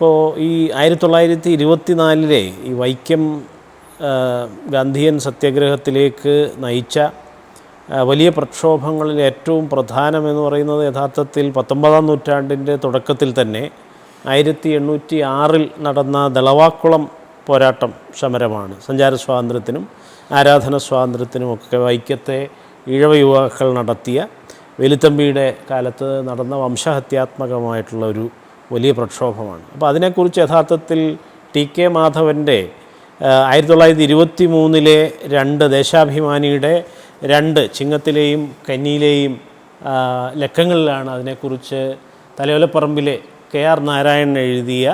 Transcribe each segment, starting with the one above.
ഇപ്പോൾ ഈ ആയിരത്തി തൊള്ളായിരത്തി ഇരുപത്തി നാലിലെ ഈ വൈക്കം ഗാന്ധിയൻ സത്യാഗ്രഹത്തിലേക്ക് നയിച്ച വലിയ പ്രക്ഷോഭങ്ങളിൽ ഏറ്റവും പ്രധാനമെന്ന് പറയുന്നത് യഥാർത്ഥത്തിൽ പത്തൊമ്പതാം നൂറ്റാണ്ടിന്റെ തുടക്കത്തിൽ തന്നെ ആയിരത്തി എണ്ണൂറ്റി ആറിൽ നടന്ന ദളവാക്കുളം പോരാട്ടം സമരമാണ്. സഞ്ചാര സ്വാതന്ത്ര്യത്തിനും ആരാധന സ്വാതന്ത്ര്യത്തിനുമൊക്കെ വൈക്കത്തെ ഇഴവ യുവാക്കൾ നടത്തിയ വെലുത്തമ്പിയുടെ കാലത്ത് നടന്ന വംശഹത്യാത്മകമായിട്ടുള്ള ഒരു വലിയ പ്രക്ഷോഭമാണ്. അപ്പോൾ അതിനെക്കുറിച്ച് യഥാർത്ഥത്തിൽ ടി കെ മാധവന്റെ ആയിരത്തി തൊള്ളായിരത്തി ഇരുപത്തി മൂന്നിലെ രണ്ട് ദേശാഭിമാനിയുടെ രണ്ട് ചിങ്ങത്തിലെയും കന്നിയിലെയും ലക്കങ്ങളിലാണ് അതിനെക്കുറിച്ച് തലയോലപ്പറമ്പിലെ കെ ആർ നാരായണൻ എഴുതിയ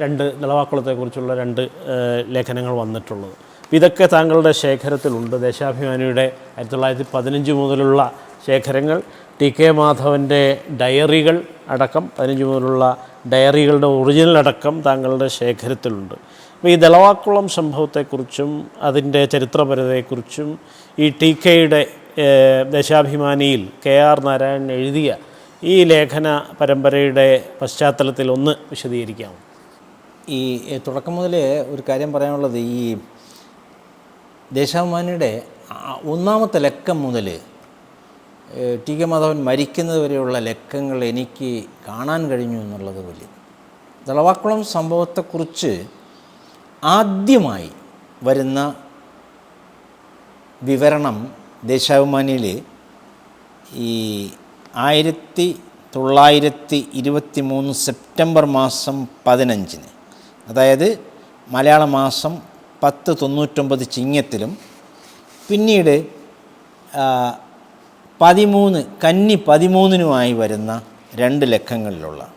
രണ്ട് നിലവാക്കുളത്തെക്കുറിച്ചുള്ള രണ്ട് ലേഖനങ്ങൾ വന്നിട്ടുള്ളത്. ഇതൊക്കെ താങ്കളുടെ ശേഖരത്തിലുണ്ട്. ദേശാഭിമാനിയുടെ ആയിരത്തി തൊള്ളായിരത്തി പതിനഞ്ച് മുതലുള്ള ശേഖരങ്ങൾ ടി കെ മാധവന്റെ ഡയറികൾ അടക്കം പതിനഞ്ച് മുതലുള്ള ഡയറികളുടെ ഒറിജിനൽ അടക്കം താങ്കളുടെ ശേഖരത്തിലുണ്ട്. അപ്പോൾ ഈ ദളവാക്കുളം സംഭവത്തെക്കുറിച്ചും അതിന്റെ ചരിത്രപരതയെക്കുറിച്ചും ഈ ടി കെയുടെ ദേശാഭിമാനിയിൽ കെ ആർ നാരായണൻ എഴുതിയ ഈ ലേഖന പരമ്പരയുടെ പശ്ചാത്തലത്തിൽ ഒന്ന് വിശദീകരിക്കാമോ ഈ തുടക്കം മുതലേ ഒരു കാര്യം പറയാനുള്ളത് ഈ ദേശാഭിമാനിയുടെ ഒന്നാമത്തെ ലക്കം മുതൽ ടി കെ മാധവൻ മരിക്കുന്നത് വരെയുള്ള ലക്കങ്ങൾ എനിക്ക് കാണാൻ കഴിഞ്ഞു എന്നുള്ളത് വലിയ ദളവാക്കുളം സംഭവത്തെക്കുറിച്ച് ആദ്യമായി വരുന്ന വിവരണം ദേശാഭിമാനിയിൽ ഈ ആയിരത്തി തൊള്ളായിരത്തി ഇരുപത്തി മൂന്ന് സെപ്റ്റംബർ മാസം പതിനഞ്ചിന് അതായത് മലയാള മാസം പത്ത് തൊണ്ണൂറ്റൊമ്പത് ചിങ്ങത്തിലും പിന്നീട് പതിമൂന്ന് കന്നി പതിമൂന്നിനുമായി വരുന്ന രണ്ട് ലക്കങ്ങളിലുള്ള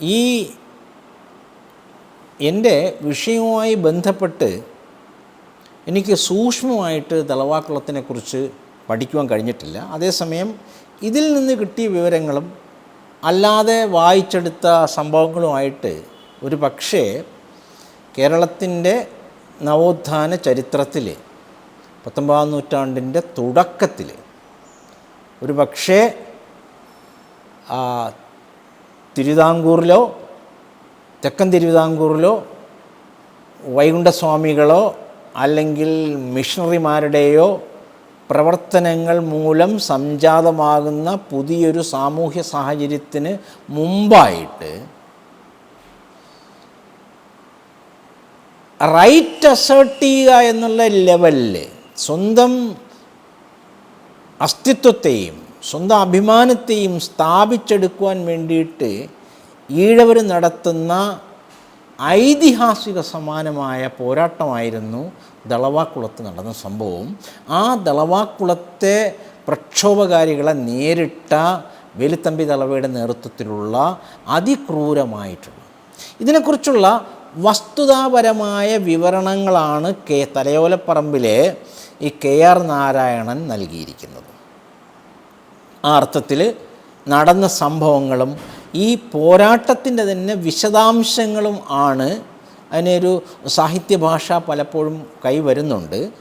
ഈ എന്റെ വിഷയവുമായി ബന്ധപ്പെട്ട് എനിക്ക് സൂക്ഷ്മമായിട്ട് തലവാക്കുളത്തിനെക്കുറിച്ച് പഠിക്കുവാൻ കഴിഞ്ഞിട്ടില്ല. അതേസമയം ഇതിൽ നിന്ന് കിട്ടിയ വിവരങ്ങളും അല്ലാതെ വായിച്ചെടുത്ത സംഭവങ്ങളുമായിട്ട് ഒരു പക്ഷേ കേരളത്തിന്റെ നവോത്ഥാന ചരിത്രത്തിൽ പത്തൊമ്പതാം നൂറ്റാണ്ടിന്റെ തുടക്കത്തിൽ ഒരു പക്ഷേ തിരുവിതാംകൂറിലോ തെക്കൻ തിരുവിതാംകൂറിലോ വൈകുണ്ഠസ്വാമികളോ അല്ലെങ്കിൽ മിഷണറിമാരുടെയോ പ്രവർത്തനങ്ങൾ മൂലം സംജാതമാകുന്ന പുതിയൊരു സാമൂഹ്യ സാഹചര്യത്തിന് മുമ്പായിട്ട് റൈറ്റ് അസേർട്ട് ചെയ്യുക എന്നുള്ള ലെവലിൽ സ്വന്തം അസ്തിത്വത്തെയും സ്വന്തം അഭിമാനത്തെയും സ്ഥാപിച്ചെടുക്കുവാൻ വേണ്ടിയിട്ട് ഈഴവർ നടത്തുന്ന ഐതിഹാസിക സമാനമായ പോരാട്ടമായിരുന്നു ദളവാക്കുളത്ത് നടന്ന സംഭവം. ആ ദളവാക്കുളത്തെ പ്രക്ഷോഭകാരികളെ നേരിട്ട വേലുത്തമ്പി ദളവയുടെ നേതൃത്വത്തിലുള്ള അതിക്രൂരമായിട്ടുള്ള ഇതിനെക്കുറിച്ചുള്ള വസ്തുതാപരമായ വിവരണങ്ങളാണ് കെ തലയോലപ്പറമ്പിലെ ഈ കെ ആർ നാരായണൻ നൽകിയിരിക്കുന്നത്. ആ അർത്ഥത്തിൽ നടന്ന സംഭവങ്ങളും ഈ പോരാട്ടത്തിന്റെ തന്നെ വിശദാംശങ്ങളും ആണ് അതിനൊരു സാഹിത്യ ഭാഷ പലപ്പോഴും കൈവരുന്നുണ്ട്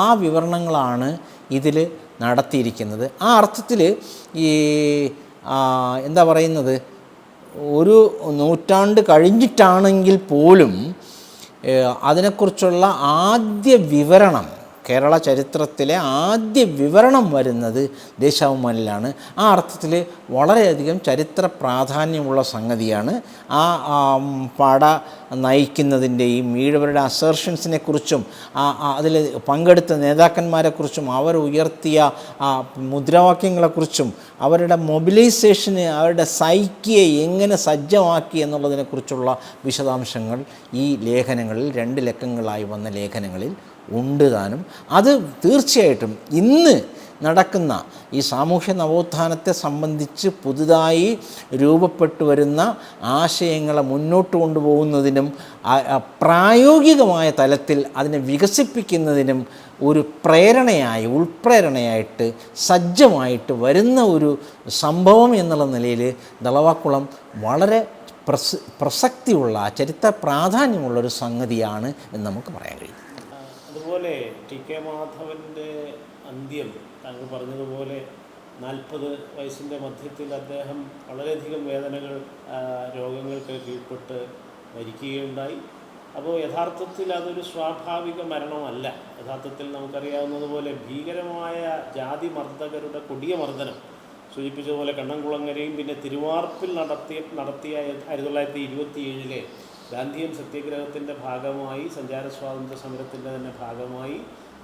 ആ വിവരണങ്ങളാണ് ഇതിൽ നടത്തിയിരിക്കുന്നത്. ആ അർത്ഥത്തിൽ ഈ എന്താ പറയുന്നത്? ഒരു നൂറ്റാണ്ട് കഴിഞ്ഞിട്ടാണെങ്കിൽ പോലും അതിനെക്കുറിച്ചുള്ള ആദ്യ വിവരണം കേരള ചരിത്രത്തിലെ ആദ്യ വിവരണം വരുന്നത് ദേശാഭിമാനിലാണ്. ആ അർത്ഥത്തിൽ വളരെയധികം ചരിത്ര പ്രാധാന്യമുള്ള സംഗതിയാണ്. ആ പാട നയിക്കുന്നതിന്റെയും ഈഴവരുടെ അസേർഷൻസിനെ കുറിച്ചും അതിൽ പങ്കെടുത്ത നേതാക്കന്മാരെക്കുറിച്ചും അവർ ഉയർത്തിയ മുദ്രാവാക്യങ്ങളെക്കുറിച്ചും അവരുടെ മൊബിലൈസേഷന് അവരുടെ സൈക്കിയെ എങ്ങനെ സജ്ജമാക്കി എന്നുള്ളതിനെക്കുറിച്ചുള്ള വിശദാംശങ്ങൾ ഈ ലേഖനങ്ങളിൽ രണ്ട് ലക്കങ്ങളായി വന്ന ലേഖനങ്ങളിൽ ഉണ്ട് താനും. അത് തീർച്ചയായിട്ടും ഇന്ന് നടക്കുന്ന ഈ സാമൂഹ്യ നവോത്ഥാനത്തെ സംബന്ധിച്ച് പുതുതായി രൂപപ്പെട്ടു വരുന്ന ആശയങ്ങളെ മുന്നോട്ട് കൊണ്ടുപോകുന്നതിനും പ്രായോഗികമായ തലത്തിൽ അതിനെ വികസിപ്പിക്കുന്നതിനും ഒരു പ്രേരണയായി ഉൾപ്രേരണയായിട്ട് സജ്ജമായിട്ട് വരുന്ന ഒരു സംഭവം എന്നുള്ള നിലയിൽ ദളവാക്കുളം വളരെ പ്രസ പ്രസക്തിയുള്ള ചരിത്ര പ്രാധാന്യമുള്ളൊരു സംഗതിയാണ് എന്ന് നമുക്ക് പറയാൻ കഴിയും അതുപോലെ ടി കെ മാധവന്റെ അന്ത്യം താങ്കൾ പറഞ്ഞതുപോലെ നാൽപ്പത് വയസ്സിന്റെ മധ്യത്തിൽ അദ്ദേഹം വളരെയധികം വേദനകൾ രോഗങ്ങൾക്ക് കീഴ്പ്പെട്ട് മരിക്കുകയുണ്ടായി. അപ്പോൾ യഥാർത്ഥത്തിൽ അതൊരു സ്വാഭാവിക മരണമല്ല. യഥാർത്ഥത്തിൽ നമുക്കറിയാവുന്നതുപോലെ ഭീകരമായ ജാതി മർദ്ദകരുടെ കൊടിയ മർദ്ദനം സൂചിപ്പിച്ചതുപോലെ കണ്ണംകുളങ്ങരയും പിന്നെ തിരുവാർപ്പിൽ നടത്തിയ നടത്തിയ ആയിരത്തി തൊള്ളായിരത്തി ഇരുപത്തിയേഴിലെ ഗാന്ധിയൻ സത്യാഗ്രഹത്തിന്റെ ഭാഗമായി സഞ്ചാര സ്വാതന്ത്ര്യ സമരത്തിന്റെ തന്നെ ഭാഗമായി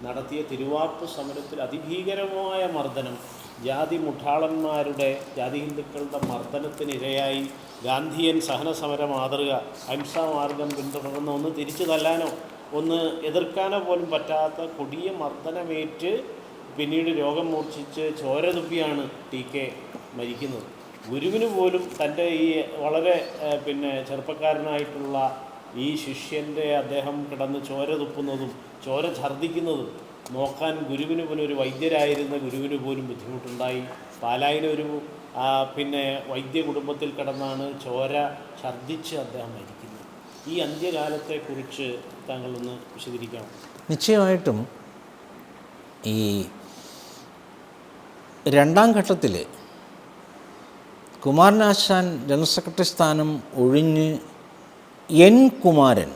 നടത്തിയ തിരുവാപ്പ് സമരത്തിൽ അതിഭീകരമായ മർദ്ദനം ജാതി മുഠാളന്മാരുടെ ജാതി ഹിന്ദുക്കളുടെ മർദ്ദനത്തിനിരയായി ഗാന്ധിയൻ സഹന സമര മാതൃക അഹിംസാമാർഗം പിന്തുടർന്ന ഒന്ന് തിരിച്ചു തല്ലാനോ ഒന്ന് എതിർക്കാനോ പോലും പറ്റാത്ത കൊടിയ മർദ്ദനമേറ്റ് പിന്നീട് രോഗം മൂർച്ഛിച്ച് ചോര തുപ്പിയാണ് ടി കെ മരിക്കുന്നത്. ഗുരുവിന് പോലും തന്റെ ഈ വളരെ പിന്നെ ചെറുപ്പക്കാരനായിട്ടുള്ള ഈ ശിഷ്യന്റെ അദ്ദേഹം കിടന്ന് ചോര തുപ്പുന്നതും ചോര ഛർദ്ദിക്കുന്നതും നോക്കാൻ ഗുരുവിന് പോലും ഒരു വൈദ്യരായിരുന്ന ഗുരുവിന് പോലും ബുദ്ധിമുട്ടുണ്ടായി. പാലായിലൊരു പിന്നെ വൈദ്യ കുടുംബത്തിൽ കിടന്നാണ് ചോര ഛർദ്ദിച്ച് അദ്ദേഹം മരിക്കുന്നത്. ഈ അന്ത്യകാലത്തെക്കുറിച്ച് താങ്കളൊന്ന് വിശദീകരിക്കാം നിശ്ചയമായിട്ടും ഈ രണ്ടാം ഘട്ടത്തിൽ കുമാരനാശാൻ ജനറൽ സെക്രട്ടറി സ്ഥാനം ഒഴിഞ്ഞ് N Kumaran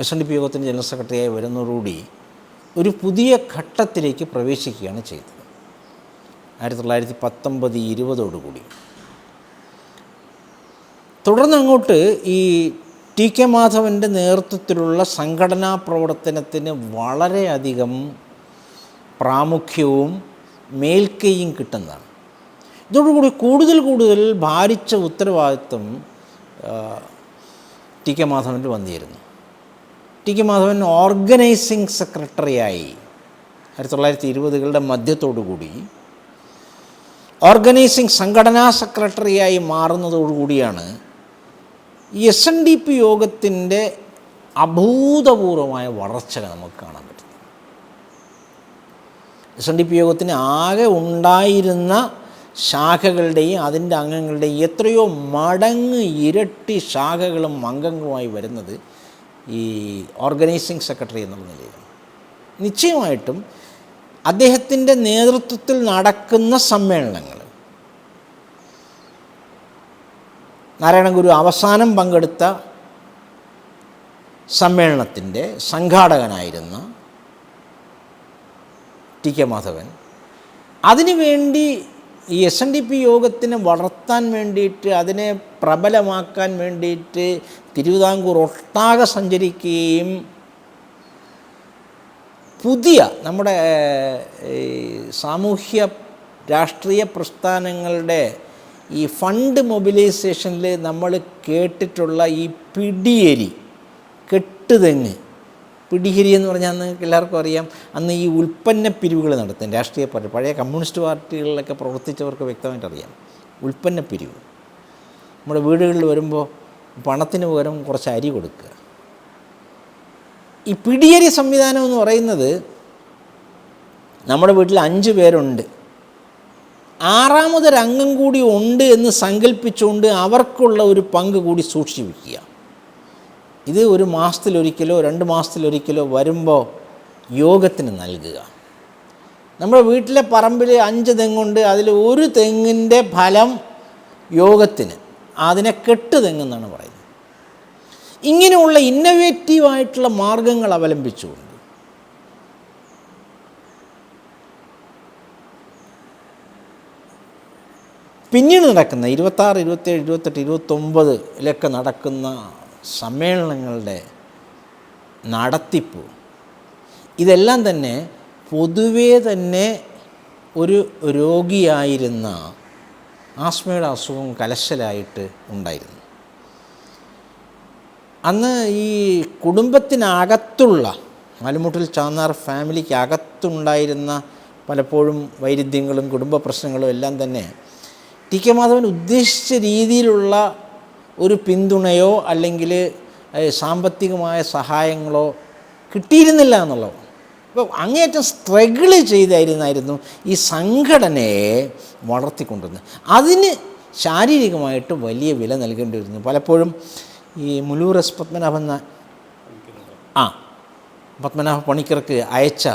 S N D P യോഗത്തിന്റെ ജനറൽ സെക്രട്ടറിയായി വരുന്നതോടുകൂടി ഒരു പുതിയ ഘട്ടത്തിലേക്ക് പ്രവേശിക്കുകയാണ് ചെയ്തത്. ആയിരത്തി തൊള്ളായിരത്തി പത്തൊമ്പത് ഇരുപതോടുകൂടി. തുടർന്ന് അങ്ങോട്ട് ഈ ടി കെ മാധവന്റെ നേതൃത്വത്തിലുള്ള സംഘടനാ പ്രവർത്തനത്തിന് വളരെയധികം പ്രാമുഖ്യവും മേൽക്കൈയും കിട്ടുന്നതാണ്. ഇതോടുകൂടി കൂടുതൽ കൂടുതൽ ഭാരിച്ച ഉത്തരവാദിത്വം ടി കെ മാധവന്റെ വന്നിരുന്നു. ടി കെ മാധവൻ ഓർഗനൈസിംഗ് സെക്രട്ടറിയായി. ആയിരത്തി തൊള്ളായിരത്തി ഇരുപതുകളുടെ മധ്യത്തോടുകൂടി ഓർഗനൈസിങ് സംഘടനാ സെക്രട്ടറിയായി മാറുന്നതോടുകൂടിയാണ് എസ് എൻ ഡി പി യോഗത്തിന്റെ അഭൂതപൂർവമായ വളർച്ച നമുക്ക് കാണാൻ പറ്റുന്നത്. എസ് എൻ ഡി പി യോഗത്തിന് ആകെ ഉണ്ടായിരുന്ന ശാഖകളുടെയും അതിന്റെ അംഗങ്ങളുടെയും എത്രയോ മടങ്ങ് ഇരട്ടി ശാഖകളും അംഗങ്ങളുമായി വരുന്നത് ഈ ഓർഗനൈസിംഗ് സെക്രട്ടറി എന്നുള്ള നിലയിലാണ് നിശ്ചയമായിട്ടും അദ്ദേഹത്തിന്റെ നേതൃത്വത്തിൽ നടക്കുന്ന സമ്മേളനങ്ങൾ നാരായണഗുരു അവസാനം പങ്കെടുത്ത സമ്മേളനത്തിന്റെ സംഘാടകനായിരുന്ന ടി കെ മാധവൻ അതിനുവേണ്ടി ഈ എസ് എൻ ഡി പി യോഗത്തിനെ വളർത്താൻ വേണ്ടിയിട്ട് അതിനെ പ്രബലമാക്കാൻ വേണ്ടിയിട്ട് തിരുവിതാംകൂർ ഒട്ടാകെ സഞ്ചരിക്കുകയും പുതിയ നമ്മുടെ സാമൂഹ്യ രാഷ്ട്രീയ പ്രസ്ഥാനങ്ങളുടെ ഈ ഫണ്ട് മൊബിലൈസേഷനിൽ നമ്മൾ കേട്ടിട്ടുള്ള ഈ പിടിയേരി കെട്ടുതെങ്ങ് പിടിഹരി എന്ന് പറഞ്ഞാൽ അന്ന് എല്ലാവർക്കും അറിയാം അന്ന് ഈ ഉൽപ്പന്ന പിരിവുകൾ നടത്തും രാഷ്ട്രീയ പാർട്ടി പഴയ കമ്മ്യൂണിസ്റ്റ് പാർട്ടികളിലൊക്കെ പ്രവർത്തിച്ചവർക്ക് വ്യക്തമായിട്ട് അറിയാം ഉൽപ്പന്ന പിരിവ്. നമ്മുടെ വീടുകളിൽ വരുമ്പോൾ പണത്തിന് പകരം കുറച്ച് അരി കൊടുക്കുക. ഈ പിടിയരി സംവിധാനം എന്ന് പറയുന്നത് നമ്മുടെ വീട്ടിൽ അഞ്ച് പേരുണ്ട്. ആറാമതൊരംഗം കൂടി ഉണ്ട് എന്ന് സങ്കല്പിച്ചുകൊണ്ട് അവർക്കുള്ള ഒരു പങ്ക് കൂടി സൂക്ഷിച്ചു വയ്ക്കുക ഇത് ഒരു മാസത്തിലൊരിക്കലോ രണ്ട് മാസത്തിലൊരിക്കലോ വരുമ്പോൾ യോഗത്തിന് നൽകുക. നമ്മുടെ വീട്ടിലെ പറമ്പിൽ അഞ്ച് തെങ്ങുണ്ട് അതിൽ ഒരു തെങ്ങിന്റെ ഫലം യോഗത്തിന് അതിനെ കെട്ട് തെങ്ങെന്നാണ് പറയുന്നത്. ഇങ്ങനെയുള്ള ഇന്നവേറ്റീവായിട്ടുള്ള മാർഗങ്ങൾ അവലംബിച്ചുകൊണ്ട് പിന്നീട് നടക്കുന്ന ഇരുപത്താറ് ഇരുപത്തേഴ് ഇരുപത്തെട്ട് ഇരുപത്തൊമ്പതിലൊക്കെ നടക്കുന്ന സമ്മേളനങ്ങളുടെ നടത്തിപ്പ്. ഇതെല്ലാം തന്നെ പൊതുവേ തന്നെ ഒരു രോഗിയായിരുന്ന ആസ്മയുടെ അസുഖം കലശലായിട്ട് ഉണ്ടായിരുന്നു. അന്ന് ഈ കുടുംബത്തിനകത്തുള്ള മലമുട്ടിൽ ചാന്നാർ ഫാമിലിക്ക് അകത്തുണ്ടായിരുന്ന പലപ്പോഴും വൈരുദ്ധ്യങ്ങളും കുടുംബ പ്രശ്നങ്ങളും എല്ലാം തന്നെ ടി കെ മാധവൻ ഉദ്ദേശിച്ച രീതിയിലുള്ള ഒരു പിന്തുണയോ അല്ലെങ്കിൽ സാമ്പത്തികമായ സഹായങ്ങളോ കിട്ടിയിരുന്നില്ല എന്നുള്ളത് അപ്പോൾ അങ്ങേയറ്റം സ്ട്രഗിൾ ചെയ്തായിരുന്നായിരുന്നു ഈ സംഘടനയെ വളർത്തിക്കൊണ്ടിരുന്നത് അതിന് ശാരീരികമായിട്ട് വലിയ വില നൽകേണ്ടി വരുന്നു പലപ്പോഴും ഈ മുലൂർ എസ് പത്മനാഭൻ ആ പത്മനാഭ പണിക്കർക്ക് അയച്ച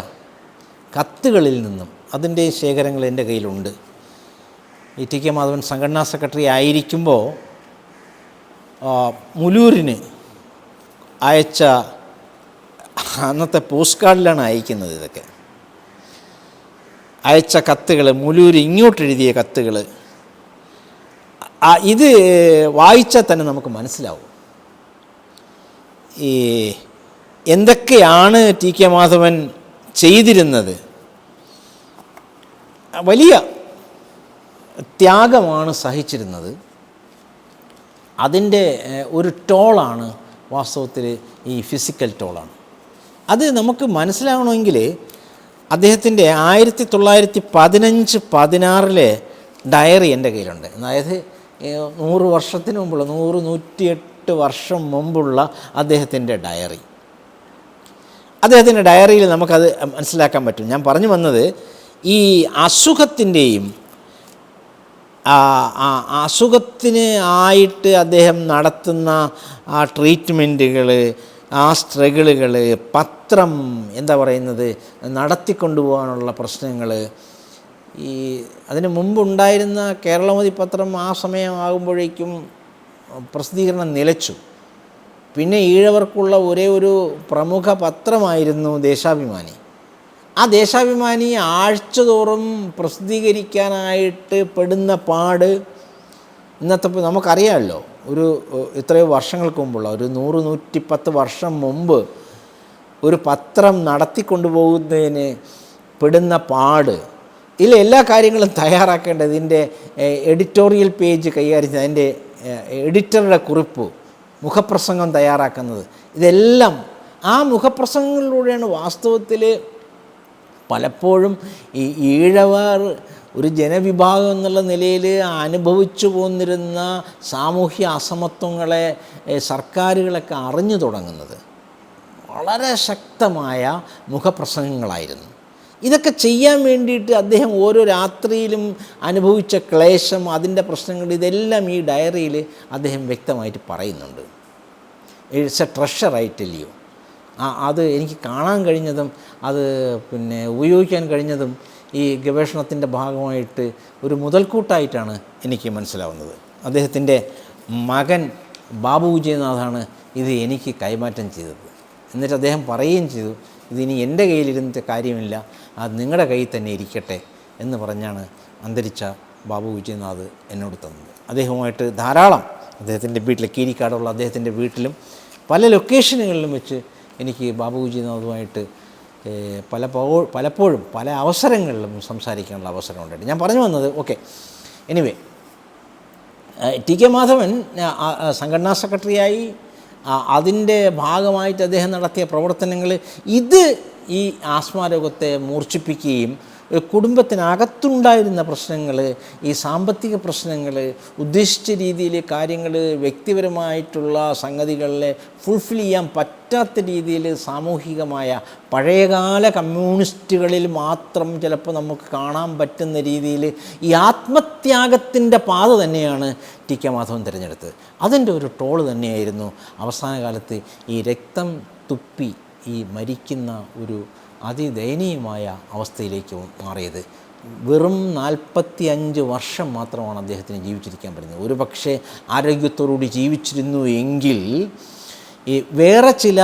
കത്തുകളിൽ നിന്നും അതിന്റെ ശേഖരങ്ങൾ എന്റെ കയ്യിലുണ്ട്. ഈ ടി കെ മാധവൻ സംഘടനാ സെക്രട്ടറി ആയിരിക്കുമ്പോൾ മുലൂരിന് അയച്ച അന്നത്തെ പോസ്റ്റ് കാർഡിലാണ് അയക്കുന്നത് ഇതൊക്കെ. അയച്ച കത്തുകൾ മുലൂർ ഇങ്ങോട്ട് എഴുതിയ കത്തുകൾ ഇത് വായിച്ചാൽ തന്നെ നമുക്ക് മനസ്സിലാവും. ഈ എന്തൊക്കെയാണ് ടി കെ മാധവൻ ചെയ്തിരുന്നത്? വലിയ ത്യാഗമാണ് സഹിച്ചിരുന്നത്. അതിന്റെ ഒരു ടോളാണ് വാസ്തവത്തിൽ ഈ ഫിസിക്കൽ ടോളാണ്. അത് നമുക്ക് മനസ്സിലാവണമെങ്കിൽ അദ്ദേഹത്തിന്റെ ആയിരത്തി തൊള്ളായിരത്തി പതിനഞ്ച് പതിനാറിലെ ഡയറി എന്റെ കയ്യിലുണ്ട്. അതായത് നൂറ് വർഷത്തിന് മുമ്പുള്ള നൂറ് നൂറ്റിയെട്ട് വർഷം മുമ്പുള്ള അദ്ദേഹത്തിന്റെ ഡയറി. അദ്ദേഹത്തിന്റെ ഡയറിയിൽ നമുക്കത് മനസ്സിലാക്കാൻ പറ്റും. ഞാൻ പറഞ്ഞു വന്നത് ഈ അസുഖത്തിന്റെയും അസുഖത്തിന് ആയിട്ട് അദ്ദേഹം നടത്തുന്ന ആ ട്രീറ്റ്മെന്റുകൾ ആ സ്ട്രഗിളുകൾ പത്രം എന്താ പറയുന്നത് നടത്തിക്കൊണ്ടുപോകാനുള്ള പ്രശ്നങ്ങൾ ഈ അതിന് മുമ്പുണ്ടായിരുന്ന കേരളമതി പത്രം ആ സമയമാകുമ്പോഴേക്കും പ്രസിദ്ധീകരണം നിലച്ചു. പിന്നെ ഈഴവർക്കുള്ള ഒരേ ഒരു പ്രമുഖ പത്രമായിരുന്നു ദേശാഭിമാനി. ആ ദേശാഭിമാനി ആഴ്ചതോറും പ്രസിദ്ധീകരിക്കാനായിട്ട് പെടുന്ന പാട് ഇന്നത്തെ നമുക്കറിയാമല്ലോ. ഒരു ഇത്രയോ വർഷങ്ങൾക്ക് മുമ്പുള്ള ഒരു നൂറ് നൂറ്റിപ്പത്ത് വർഷം മുമ്പ് ഒരു പത്രം നടത്തിക്കൊണ്ടുപോകുന്നതിന് പെടുന്ന പാട്. ഇതിൽ എല്ലാ കാര്യങ്ങളും തയ്യാറാക്കേണ്ടത് ഇതിന്റെ എഡിറ്റോറിയൽ പേജ് കൈകാര്യം ചെയ്യുന്നത് അതിന്റെ എഡിറ്ററുടെ കുറിപ്പ് മുഖപ്രസംഗം തയ്യാറാക്കുന്നത് ഇതെല്ലാം ആ മുഖപ്രസംഗങ്ങളിലൂടെയാണ് വാസ്തവത്തിൽ പലപ്പോഴും ഈ ഈഴവർ ഒരു ജനവിഭാഗം എന്നുള്ള നിലയിൽ അനുഭവിച്ചു പോന്നിരുന്ന സാമൂഹ്യ അസമത്വങ്ങളെ സർക്കാരുകളൊക്കെ അറിഞ്ഞു തുടങ്ങുന്നത്. വളരെ ശക്തമായ മുഖപ്രസംഗങ്ങളായിരുന്നു. ഇതൊക്കെ ചെയ്യാൻ വേണ്ടിയിട്ട് അദ്ദേഹം ഓരോ രാത്രിയിലും അനുഭവിച്ച ക്ലേശം അതിന്റെ പ്രശ്നങ്ങൾ ഇതെല്ലാം ഈ ഡയറിയിൽ അദ്ദേഹം വ്യക്തമായിട്ട് പറയുന്നുണ്ട്. ഇറ്റ്സ് എ ട്രഷർ ആയിട്ടില്ലയോ അത് എനിക്ക് കാണാൻ കഴിഞ്ഞതും അത് പിന്നെ ഉപയോഗിക്കാൻ കഴിഞ്ഞതും ഈ ഗവേഷണത്തിന്റെ ഭാഗമായിട്ട് ഒരു മുതൽക്കൂട്ടായിട്ടാണ് എനിക്ക് മനസ്സിലാവുന്നത്. അദ്ദേഹത്തിന്റെ മകൻ ബാബു വിജയനാഥാണ് ഇത് എനിക്ക് കൈമാറ്റം ചെയ്തത്. എന്നിട്ട് അദ്ദേഹം പറയുകയും ചെയ്തു ഇതിനി എന്റെ കയ്യിലിരുന്നിട്ട് കാര്യമില്ല അത് നിങ്ങളുടെ കയ്യിൽ തന്നെ ഇരിക്കട്ടെ എന്ന് പറഞ്ഞാണ് അന്തരിച്ച ബാബു വിജയനാഥ് എന്നോട് തന്നത്. അദ്ദേഹവുമായിട്ട് ധാരാളം അദ്ദേഹത്തിന്റെ വീട്ടിൽ കീരിക്കാടുള്ള അദ്ദേഹത്തിന്റെ വീട്ടിലും പല ലൊക്കേഷനുകളിലും വെച്ച് എനിക്ക് ബാബുജിനാഥുമായിട്ട് പല പലപ്പോഴും പല അവസരങ്ങളിലും സംസാരിക്കാനുള്ള അവസരം ഉണ്ടായിട്ട് ഞാൻ പറഞ്ഞു വന്നത് okay. Anyway T K Madhavan സംഘടനാ സെക്രട്ടറിയായി അതിന്റെ ഭാഗമായിട്ട് അദ്ദേഹം നടത്തിയ പ്രവർത്തനങ്ങൾ ഇത് ഈ ആസ്മാരോഗത്തെ മൂർച്ഛിപ്പിക്കുകയും കുടുംബത്തിനകത്തുണ്ടായിരുന്ന പ്രശ്നങ്ങൾ ഈ സാമ്പത്തിക പ്രശ്നങ്ങൾ ഉദ്ദേശിച്ച രീതിയിൽ കാര്യങ്ങൾ വ്യക്തിപരമായിട്ടുള്ള സംഗതികളിലെ ഫുൾഫിൽ ചെയ്യാൻ പറ്റാത്ത രീതിയിൽ സാമൂഹികമായ പഴയകാല കമ്മ്യൂണിസ്റ്റുകളിൽ മാത്രം ചിലപ്പോൾ നമുക്ക് കാണാൻ പറ്റുന്ന രീതിയിൽ ഈ ആത്മത്യാഗത്തിന്റെ പാത തന്നെയാണ് ടി കെ മാധവൻ തിരഞ്ഞെടുത്തത്. അതിന്റെ ഒരു ടോൾ തന്നെയായിരുന്നു അവസാന കാലത്ത് ഈ രക്തം തുപ്പി ഈ മരിക്കുന്ന ഒരു അതിദയനീയമായ അവസ്ഥയിലേക്ക് മാറിയത്. വെറും നാൽപ്പത്തി അഞ്ച് വർഷം മാത്രമാണ് അദ്ദേഹത്തിന് ജീവിച്ചിരിക്കാൻ പറ്റുന്നത്. ഒരു പക്ഷേ ആരോഗ്യത്തോടുകൂടി ജീവിച്ചിരുന്നു എങ്കിൽ ഈ വേറെ ചില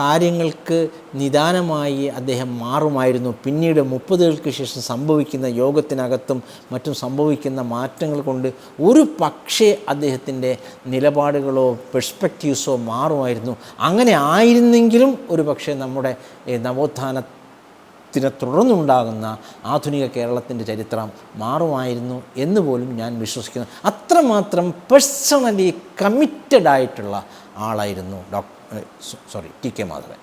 കാര്യങ്ങൾക്ക് നിദാനമായി അദ്ദേഹം മാറുമായിരുന്നു. പിന്നീട് മുപ്പതുകൾക്ക് ശേഷം സംഭവിക്കുന്ന യോഗത്തിനകത്തും മറ്റും സംഭവിക്കുന്ന മാറ്റങ്ങൾ കൊണ്ട് ഒരു പക്ഷേ അദ്ദേഹത്തിന്റെ നിലപാടുകളോ പെർസ്പെക്റ്റീവ്സോ മാറുമായിരുന്നു. അങ്ങനെ ആയിരുന്നെങ്കിലും ഒരു പക്ഷേ നമ്മുടെ നവോത്ഥാന ത്തിനെ തുടർന്നുണ്ടാകുന്ന ആധുനിക കേരളത്തിന്റെ ചരിത്രം മാറുമായിരുന്നു എന്ന് പോലും ഞാൻ വിശ്വസിക്കുന്നു. അത്രമാത്രം പേഴ്സണലി കമ്മിറ്റഡ് ആയിട്ടുള്ള ആളായിരുന്നു doctor sorry T K Madhavan.